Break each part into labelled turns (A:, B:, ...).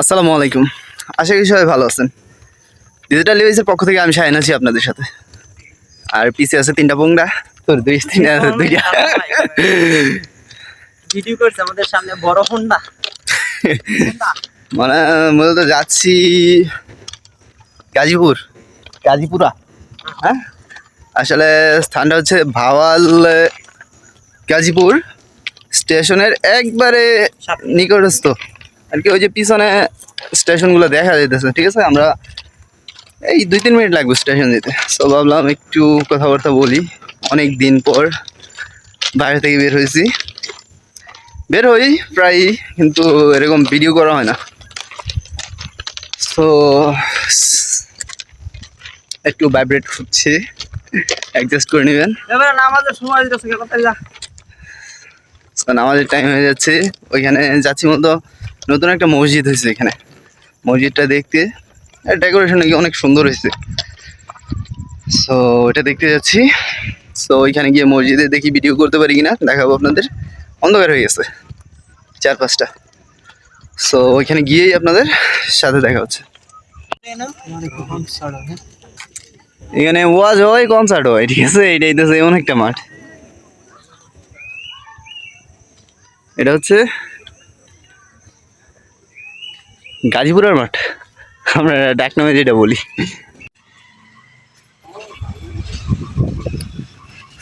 A: আসসালামু আলাইকুম। আশা করি সবাই ভালো আছেন। ডিজিটাল লিভাইসের পক্ষ থেকে আমি শাহিন আছি আপনাদের সাথে। আর পিছে আছে তিনটা পোংরা তোর দুই তিনটা দুইটা
B: ভিডিও করছে আমাদের সামনে বড় হোন্ডা
A: মানে মূলত যাচ্ছি গাজীপুর। গাজীপুরা। হ্যাঁ? আসলে স্থানটা হচ্ছে ভাওয়াল গাজীপুর। স্টেশনের একবারে নিকটস্থ। আর কি ওই যে পিছনে স্টেশনগুলো দেখা যেতেছে ঠিক আছে? আমরা এই দুই তিন মিনিট লাগবে স্টেশন যেতে। সো ভাবলাম একটু কথাবার্তা বলি। অনেক দিন পর বাইরে থেকে বের হয়েছি। বের হই প্রায় কিন্তু এরকম ভিডিও করা হয় না। সো একটু ভাইব্রেট হচ্ছে অ্যাডজাস্ট করে নেবেন। কারণ টাইম হয়ে যাচ্ছে। ওইখানে যাচ্ছি মতো নতুন একটা মসজিদ হয়েছে এখানে। মসজিদটা দেখতে, আর ডেকোরেশন নাকি অনেক সুন্দর হয়েছে। সো এটা দেখতে যাচ্ছি। সো ওইখানে গিয়ে মসজিদে দেখি ভিডিও করতে পারি কিনা, দেখাবো আপনাদের। অন্ধকার হয়ে গেছে চার পাঁচটা সো ওইখানে গিয়েই আপনাদের সাথে দেখা হচ্ছে। এখানে ওয়াজ হয় কনসার্ট হয়, ঠিক আছে? এইটাই তো এমন একটা মাঠ। এটা হচ্ছে গাজীপুরের মাঠ। আমরা ডাক নামে যেটা বলি।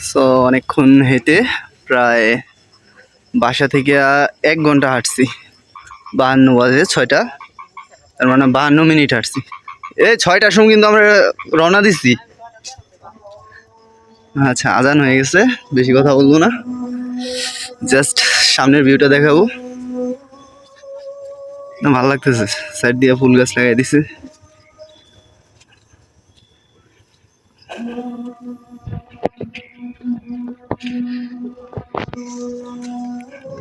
A: সো অনেকক্ষণ হেঁটে প্রায় বাসা থেকে এক ঘণ্টা হাঁটছি। বাহান্ন বাজে ছয়টা, তার মানে বাহান্ন মিনিট হাঁটছি। এ, ছয়টার সময় কিন্তু আমরা রওনা দিচ্ছি আচ্ছা আজান হয়ে গেছে, বেশি কথা বলব না। জাস্ট সামনের ভিউটা দেখাবো। না ভালো লাগতেছে। সাইড দিয়ে ফুল গাছ লাগাই দিছে।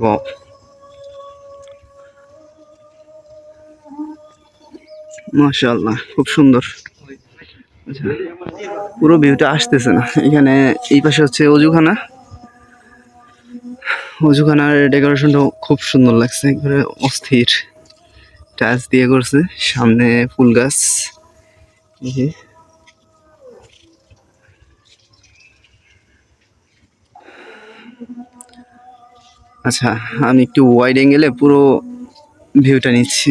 A: Wow. খুব সুন্দর। আচ্ছা পুরো ভিউটা আসতেছে না। এখানে এই পাশে হচ্ছে অজুখানা। অজুখানার ডেকোরেশনটাও খুব সুন্দর লাগছে, একবারে অস্থির। টাচ দিয়ে করছে সামনে ফুল গাছ। আচ্ছা আমি একটু ওয়াইড অ্যাঙ্গেলে পুরো ভিউটা নিচ্ছি।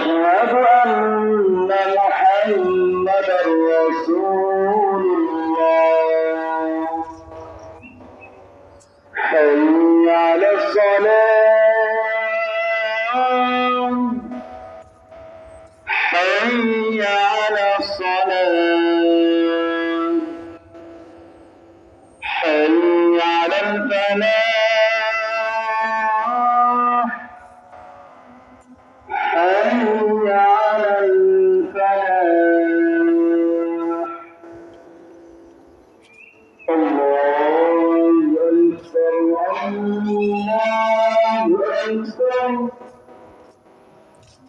C: أشهد أن محمد رسول الله. حي على الصلاة.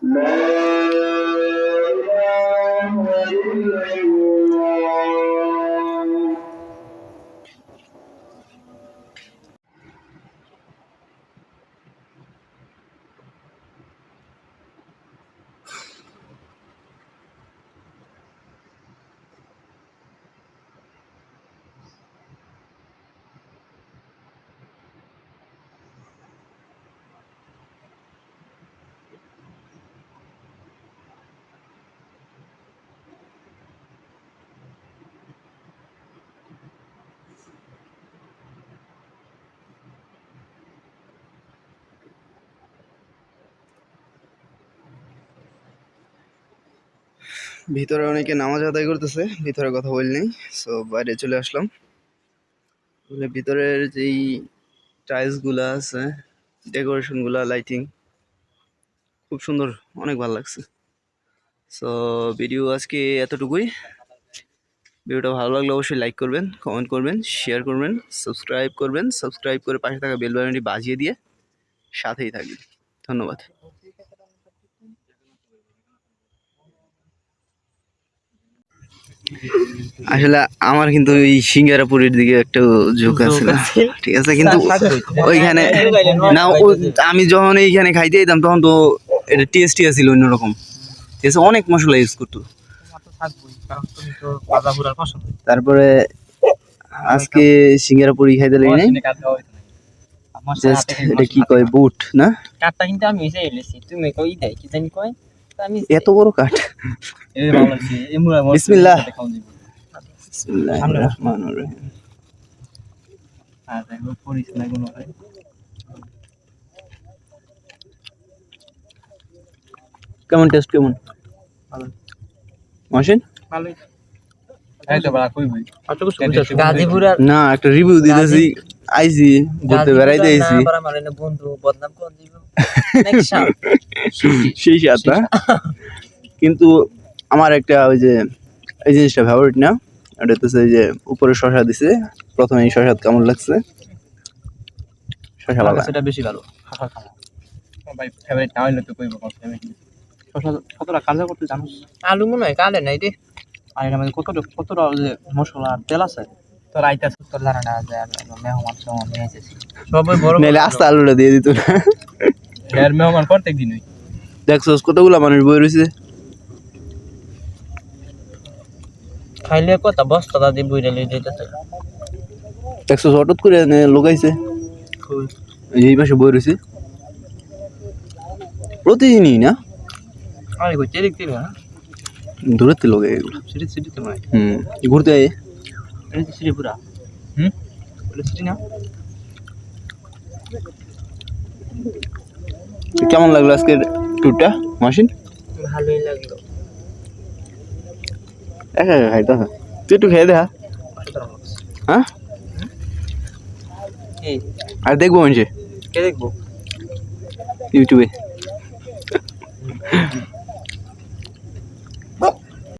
C: Man.
A: ভিতরে অনেকে নামাজ আদায় করতেছে, ভিতরে কথা বলিনি সো বাইরে চলে আসলাম। ভিতরের যেই টাইলসগুলো আছে ডেকোরেশনগুলো লাইটিং খুব সুন্দর, অনেক ভালো লাগছে। সো ভিডিও আজকে এতটুকুই। ভিডিওটা ভালো লাগলে অবশ্যই লাইক করবেন কমেন্ট করবেন শেয়ার করবেন সাবস্ক্রাইব করবেন সাবস্ক্রাইব করে পাশে থাকা বেল বাটনটি বাজিয়ে দিয়ে সাথেই থাকবেন। ধন্যবাদ। আসলে আমার কিন্তু এই সিঙ্গারাপুরের দিকে একটু ঝোঁক আছে না ঠিক আছে কিন্তু ওইখানে না আমি যখন এইখানে খাইতে যেতাম তখন তো এটা টেস্টি আছিল অন্যরকম। ঠিক আছে অনেক মশলা ইউজ করতো। তারপরে আজকে সিঙ্গারাপুরি খাইতে লাগি নাই। জাস্ট এটা কি কয় বুট না?
B: কাঠটা কিন্তু আমি তুমি কই দেয় কি জানি কয়?
A: এত বড় কাঠ। বিসমিল্লাহ। বিসমিল্লাহির রহমানির রহিম কেমন টেস্ট কেমন? মাসিন না একটা রিভিউ দিতেছি। আইছি ঘুরতে বেড়াইতে আইছি।
B: বন্ধু বদনাম কোন দিব নেক্সট শাম
A: সেই সাতটা কিন্তু আমার একটা ওই যে এই জিনিসটা ফেভারিট না? ওটা হচ্ছে যে উপরে শশা দিছে প্রথমে এই শশা কেমন লাগছে। শশা ভালো
D: সেটা বেশি ভালো। শশা খাওয়া ভাই ফেভারিট না হইলে তো কইব শশা কতটা কাজা করতে জানোস?
B: আলু মনে হয় কালে নাই রে।
D: আর এর মধ্যে কতটা কতটা যে মশলা আর তেল আছে? তোর আইতা তোর জানা না যে মেহমান সমান নিয়ে এসেছি
B: সবাই বড়
A: নাহলে আস্তে আলুটা দিয়ে দিত না।
D: এর মেহমান প্রত্যেক দিনই।
A: দেখছোস কতগুলা মানুষ বই রয়েছে।
B: খাইলে কথা বস্তা দাদি বইরে লই যেতেছে
A: দেখছোস হঠাৎ করে এনে লোকাইছে এই পাশে বই রয়েছে। প্রতিদিনই না?
D: আরে কই চেরিক দিল না?
A: থেকে লোকে এগুলো।
D: সিটি সিটি তো নয়
A: হুম ঘুরতে আয়।
D: এটা তো সিটি পুরা হুম এটা সিটি না
A: কেমন লাগল আজকের ট্যুরটা মাসিন
B: ভালোই লাগল
A: একা একা খাইতে হয় তুই একটু খেয়ে দেখা হ্যাঁ আর দেখব মানুষে
B: কে দেখব
A: ইউটিউবে